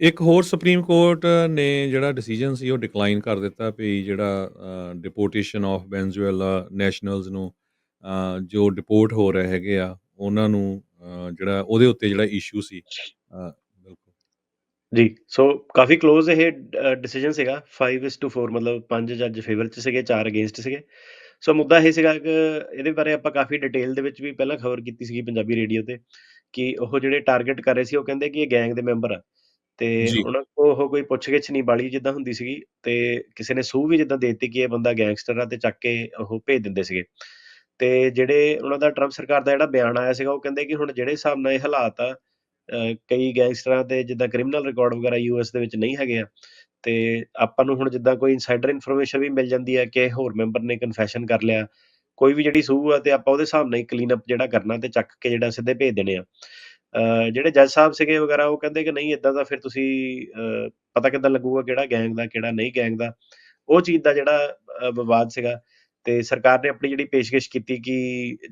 ਇੱਕ ਹੋਰ supreme court ਨੇ ਜਿਹੜਾ ਡਿਸੀਜਨ ਸੀ ਉਹ ਡਿਕਲਾਈਨ ਕਰ ਦਿੱਤਾ ਵੀ ਜਿਹੜਾ ਡਿਪੋਰਟੇਸ਼ਨ ਆਫ ਵੈਨਜ਼ੂਏਲਾ ਨੈਸ਼ਨਲਸ ਨੂੰ ਜੋ ਡਿਪੋਰਟ ਹੋ ਰਹੇ ਹੈਗੇ ਆ ਉਹਨਾਂ ਨੂੰ ਜਿਹੜਾ ਉਹਦੇ ਉੱਤੇ ਜਿਹੜਾ ਇਸ਼ੂ ਸੀ ਜੀ, ਸੋ ਕਾਫੀ ਕਲੋਜ਼ ਇਹ ਡਿਸੀਜਨ ਸੀਗਾ। 5:4 ਮਤਲਬ ਪੰਜ ਜੱਜ ਫੇਵਰ 'ਚ ਸੀਗੇ ਚਾਰ ਅਗੇਂਸਟ ਸੀਗੇ। ਸੋ ਮੁੱਦਾ ਇਹ ਸੀਗਾ ਕਿ ਇਹਦੇ ਬਾਰੇ ਆਪਾਂ ਕਾਫੀ ਡਿਟੇਲ ਦੇ ਵਿੱਚ ਵੀ ਪਹਿਲਾਂ ਖਬਰ ਕੀਤੀ ਸੀਗੀ ਪੰਜਾਬੀ ਰੇਡੀਓ ਤੇ ਕਿ ਉਹ ਜਿਹੜੇ ਟਾਰਗੇਟ ਕਰ ਰਹੇ ਸੀ ਉਹ ਕਹਿੰਦੇ ਕਿ ਇਹ ਗੈਂਗ ਦੇ ਮੈਂਬਰ ਆ। ਤੇ ਉਹਨਾਂ ਕੋਲ ਉਹ ਕੋਈ ਪੁੱਛ-ਗਿੱਛ ਨਹੀਂ ਬਾਲੀ ਜਿੱਦਾਂ ਹੁੰਦੀ ਸੀਗੀ ਤੇ ਕਿਸੇ ਨੇ ਸੂਹ ਵੀ ਜਿੱਦਾਂ ਦੇ ਦਿੱਤੀ ਕਿ ਇਹ ਬੰਦਾ ਗੈਂਗਸਟਰ ਆ ਤੇ ਚੱਕ ਕੇ ਉਹ ਭੇਜ ਦਿੰਦੇ ਸੀਗੇ। ਤੇ ਜਿਹੜੇ ਉਹਨਾਂ ਦਾ ਟਰੰਪ ਸਰਕਾਰ ਦਾ ਜਿਹੜਾ ਬਿਆਨ ਆਇਆ ਸੀਗਾ ਉਹ ਕਹਿੰਦੇ ਕਿ ਹੁਣ ਜਿਹੜੇ ਹਿਸਾਬ ਨਾਲ ਇਹ ਹਾਲਾਤ ਆ ਕਈ ਗੈਂਗਸਟਰਾਂ ਦੇ ਜਿੱਦਾਂ ਕ੍ਰਿਮੀਨਲ ਰਿਕਾਰਡ ਵਗੈਰਾ ਯੂਐਸ ਦੇ ਵਿੱਚ ਨਹੀਂ ਹੈਗੇ ਆ ਤੇ ਆਪਾਂ ਨੂੰ ਹੁਣ ਜਿੱਦਾਂ ਕੋਈ ਇਨਸਾਈਡਰ ਇਨਫੋਰਮੇਸ਼ਨ ਵੀ ਮਿਲ ਜਾਂਦੀ ਹੈ ਕਿ ਹੋਰ ਮੈਂਬਰ ਨੇ ਕਨਫੈਸ਼ਨ ਕਰ ਲਿਆ ਕੋਈ ਵੀ ਜਿਹੜੀ ਸੂਹ ਆ ਤੇ ਆਪਾਂ ਉਹਦੇ ਹਿਸਾਬ ਨਾਲ ਹੀ ਕਲੀਨ ਅਪ ਜਿਹੜਾ ਕਰਨਾ ਤੇ ਚੱਕ ਕੇ ਜਿਹੜਾ ਸਿੱਧੇ ਭੇਜ ਦੇਣੇ ਆ ਜਿਹੜੇ ਜੱਜ ਸਾਹਿਬ ਸੀਗੇ ਵਗੈਰਾ, ਉਹ ਕਹਿੰਦੇ ਕਿ ਨਹੀਂ ਇਦਾਂ ਦਾ ਫਿਰ ਤੁਸੀਂ ਪਤਾ ਕਿੱਦਾਂ ਲੱਗੂਗਾ ਕਿਹੜਾ ਗੈਂਗ ਦਾ, ਕਿਹੜਾ ਨਹੀਂ ਗੈਂਗ ਦਾ। ਉਹ ਚੀਜ਼ ਦਾ ਜਿਹੜਾ ਵਿਵਾਦ ਸੀਗਾ ਤੇ ਸਰਕਾਰ ਨੇ ਆਪਣੀ ਜਿਹੜੀ ਪੇਸ਼ਕਸ਼ ਕੀਤੀ ਕਿ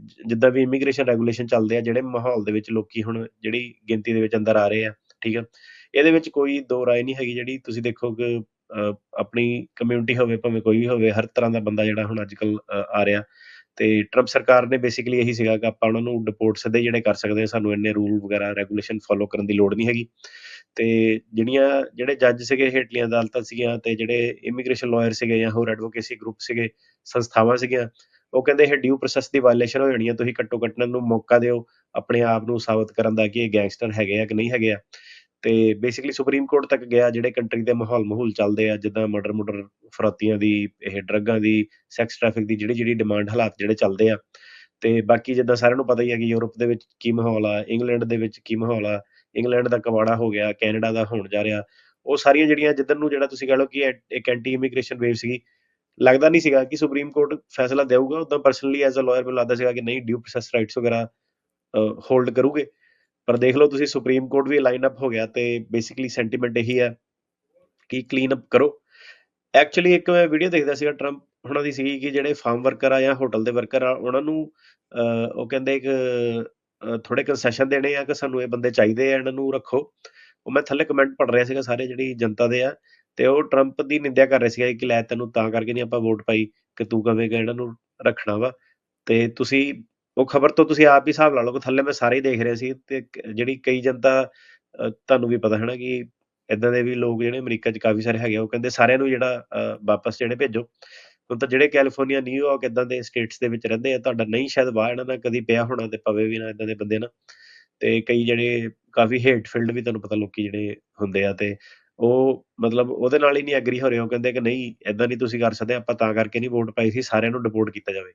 ਜ- ਜਿੱਦਾਂ ਵੀ ਇਮੀਗ੍ਰੇਸ਼ਨ ਰੈਗੂਲੇਸ਼ਨ ਚੱਲਦੇ ਆ, ਜਿਹੜੇ ਮਾਹੌਲ ਦੇ ਵਿੱਚ ਲੋਕੀ ਹੁਣ ਜਿਹੜੀ ਗਿਣਤੀ ਦੇ ਵਿੱਚ ਅੰਦਰ ਆ ਰਹੇ ਆ, ਠੀਕ ਆ? ਇਹਦੇ ਵਿੱਚ ਕੋਈ ਦੋ ਰਾਏ ਨਹੀਂ ਹੈਗੀ ਜਿਹੜੀ ਤੁਸੀਂ ਦੇਖੋ ਕਿ ਆਪਣੀ ਕਮਿਊਨਿਟੀ ਹੋਵੇ, ਭਾਵੇਂ ਕੋਈ ਵੀ ਹੋਵੇ, ਹਰ ਤਰ੍ਹਾਂ ਦਾ ਬੰਦਾ ਜਿਹੜਾ ਹੁਣ ਅੱਜ ਕੱਲ ਆ ਰਿਹਾ। ਤੇ ਟਰੰਪ ਸਰਕਾਰ ਨੇ ਬੇਸਿਕਲੀ ਇਹੀ ਸੀਗਾ ਕਿ ਆਪਾਂ ਉਹਨਾਂ ਨੂੰ ਡਿਪੋਰਟ ਸਿੱਧੇ ਜਿਹੜੇ ਕਰ ਸਕਦੇ ਆ ਸਾਨੂੰ ਇੰਨੇ ਰੂਲ ਵਗੈਰਾ ਰੈਗੂਲੇਸ਼ਨ ਫੋਲੋ ਕਰਨ ਦੀ ਲੋੜ ਨਹੀਂ ਹੈਗੀ। ਤੇ ਜਿਹੜੀਆਂ, ਜਿਹੜੇ ਜੱਜ ਸੀਗੇ, ਹੇਠਲੀਆਂ ਅਦਾਲਤਾਂ ਸੀਗੀਆਂ ਤੇ ਜਿਹੜੇ ਇਮੀਗ੍ਰੇਸ਼ਨ ਲਾਇਰ ਸੀਗੇ ਜਾਂ ਹੋਰ ਐਡਵੋਕੇਸੀ ਗਰੁੱਪ ਸੀਗੇ, ਸੰਸਥਾਵਾਂ ਸੀਗੀਆਂ, ਉਹ ਕਹਿੰਦੇ ਇਹ ਡਿਊ ਪ੍ਰੋਸੈਸ ਦੀ ਵਾਇਲੇਸ਼ਨ ਹੋ ਜਾਣੀ ਹੈ ਤੁਸੀਂ ਘੱਟੋ ਘੱਟ ਨੂੰ ਮੌਕਾ ਦਿਓ, ਆਪਣੇ ਆਪ ਨੂੰ ਸਾਬਤ ਕਰਨ ਦਾ ਕਿ ਇਹ ਗੈਂਗਸਟਰ ਹੈਗੇ ਆ ਕਿ ਨਹੀਂ ਹੈਗੇ ਆ। ਤੇ ਬੇਸਿਕਲੀ ਸੁਪਰੀਮ ਕੋਰਟ ਤੱਕ ਗਿਆ, ਜਿਹੜੇ ਕੰਟਰੀ ਦੇ ਮਾਹੌਲ ਮਾਹੌਲ ਚੱਲਦੇ ਆ, ਜਿੱਦਾਂ ਮਰਡਰ ਮੁਰਡਰ ਫਰੋਤੀਆਂ ਦੀ, ਇਹ ਡਰੱਗਾਂ ਦੀ ਸੈਕਸ ਟ੍ਰੈਫਿਕ ਦੀ ਜਿਹੜੀ ਜਿਹੜੀ ਡਿਮਾਂਡ ਹਾਲਾਤ ਜਿਹੜੇ ਚੱਲਦੇ ਆ। ਤੇ ਬਾਕੀ ਜਿੱਦਾਂ ਸਾਰਿਆਂ ਨੂੰ ਪਤਾ ਹੀ ਹੈ ਕਿ ਯੂਰਪ ਦੇ ਵਿੱਚ ਕੀ ਮਾਹੌਲ ਆ ਇੰਗਲੈਂਡ ਦੇ ਵਿੱਚ ਕੀ ਮਾਹੌਲ ਆ ਇੰਗਲੈਂਡ ਦਾ ਕਵਾੜਾ ਹੋ ਗਿਆ ਕੈਨੇਡਾ ਦਾ ਹੋਣ ਜਾ ਰਿਹਾ। ਉਹ ਸਾਰੀਆਂ ਜਿਹੜੀਆਂ ਜਿੱਧਰ ਨੂੰ ਜਿਹੜਾ ਤੁਸੀਂ ਕਹ ਲਓ ਕਿ ਇੱਕ ਐਂਟੀ ਇਮੀਗ੍ਰੇਸ਼ਨ ਵੇਵ ਸੀਗੀ, ਲੱਗਦਾ ਨਹੀਂ ਸੀਗਾ ਕਿ ਸੁਪਰੀਮ ਕੋਰਟ ਫੈਸਲਾ ਦੇਊਗਾ। ਉਦਾਂ ਪਰਸਨਲੀ ਐਜ਼ ਅ ਲਾਇਰ ਮੈਨੂੰ ਲੱਗਦਾ ਸੀਗਾ ਕਿ ਨਹੀਂ ਡਿਊ ਪ੍ਰੋਸੈਸ ਰਾਈਟਸ ਵਗੈਰਾ ਹੋਲਡ ਕਰੂਗੇ। ਪਰ ਦੇਖ ਲਓ ਤੁਸੀਂ ਸੁਪਰੀਮ ਕੋਰਟ ਵੀ ਲਾਈਨ ਅਪ ਹੋ ਗਿਆ ਤੇ ਬੇਸਿਕਲੀ ਸੈਂਟੀਮੈਂਟ ਇਹੀ ਹੈ ਕਿ ਕਲੀਨ ਅਪ ਕਰੋ। ਐਕਚੁਅਲੀ ਇੱਕ ਮੈਂ ਵੀਡੀਓ ਦੇਖਦਾ ਸੀਗਾ ਟਰੰਪ ਉਹਨਾਂ ਦੀ ਸੀਗੀ ਕਿ ਜਿਹੜੇ ਫਾਰਮ ਵਰਕਰ ਆ ਜਾਂ ਹੋਟਲ ਦੇ ਵਰਕਰ ਆ, ਉਹਨਾਂ ਨੂੰ ਉਹ ਕਹਿੰਦੇ ਕਿ ਥੋੜੇ ਕੰਸੈਸ਼ਨ ਦੇਣੇ ਆ ਕਿ ਸਾਨੂੰ ਇਹ ਬੰਦੇ ਚਾਹੀਦੇ ਆ, ਇਹਨਾਂ ਨੂੰ ਰੱਖੋ। ਉਹ ਮੈਂ ਥੱਲੇ ਕਮੈਂਟ ਪੜ ਰਿਹਾ ਸੀਗਾ ਸਾਰੇ ਜਿਹੜੀ ਜਨਤਾ ਦੇ ਆ ਤੇ ਉਹ ਟਰੰਪ ਦੀ ਨਿੰਦਿਆ ਕਰ ਰਹੇ ਸੀਗੇ ਕਿ ਲੈ ਤੈਨੂੰ ਤਾਂ ਕਰਕੇ ਨਹੀਂ ਆਪਾਂ ਵੋਟ ਪਾਈ ਕਿ ਤੂੰ ਕਵੇਂਗਾ ਇਹਨਾਂ ਨੂੰ ਰੱਖਣਾ ਵਾ। ਤੇ ਤੁਸੀਂ ਉਹ ਖਬਰ ਤੋਂ ਤੁਸੀਂ ਆਪ ਹੀ ਹਿਸਾਬ ਲਾ ਲਓ ਕਿ ਥੱਲੇ ਮੈਂ ਸਾਰੇ ਹੀ ਦੇਖ ਰਿਹਾ ਸੀ ਤੇ ਜਿਹੜੀ ਕਈ ਜਨਤਾ ਤੁਹਾਨੂੰ ਵੀ ਪਤਾ ਹੈ ਨਾ ਕਿ ਇਦਾਂ ਦੇ ਵੀ ਲੋਕ ਜਿਹੜੇ ਅਮਰੀਕਾ 'ਚ ਕਾਫੀ ਸਾਰੇ ਹੈਗੇ ਉਹ ਕਹਿੰਦੇ ਸਾਰਿਆਂ ਨੂੰ ਜਿਹੜਾ ਵਾਪਸ ਜਿਹੜੇ ਭੇਜੋ। ਹੁਣ ਤਾਂ ਜਿਹੜੇ ਕੈਲੀਫੋਰਨੀਆ ਨਿਊਯਾਰਕ ਇਦਾਂ ਦੇ ਸਟੇਟਸ ਦੇ ਵਿੱਚ ਰਹਿੰਦੇ ਆ, ਤੁਹਾਡਾ ਨਹੀਂ ਸ਼ਾਇਦ ਬਾਹਰ ਇਹਨਾਂ ਦਾ ਕਦੀ ਪਿਆ ਹੋਣਾ ਤੇ ਪਵੇ ਵੀ ਨਾ ਇਦਾਂ ਦੇ ਬੰਦੇ ਨਾ ਤੇ ਕਈ ਜਿਹੜੇ ਕਾਫੀ ਹੇਟ ਫੀਲਡ ਵੀ ਤੁਹਾਨੂੰ ਪਤਾ ਲੋਕੀ ਜਿਹੜੇ ਹੁੰਦੇ ਆ ਤੇ ਉਹ ਮਤਲਬ ਉਹਦੇ ਨਾਲ ਹੀ ਨਹੀਂ ਐਗਰੀ ਹੋ ਰਹੇ, ਉਹ ਕਹਿੰਦੇ ਕਿ ਨਹੀਂ, ਇਦਾਂ ਨਹੀਂ ਤੁਸੀਂ ਕਰ ਸਕਦੇ, ਆਪਾਂ ਤਾਂ ਕਰਕੇ ਨਹੀਂ ਵੋਟ ਪਾਈ ਸੀ, ਸਾਰਿਆਂ ਨੂੰ ਡਿਪੋਰਟ ਕੀਤਾ ਜਾਵੇ।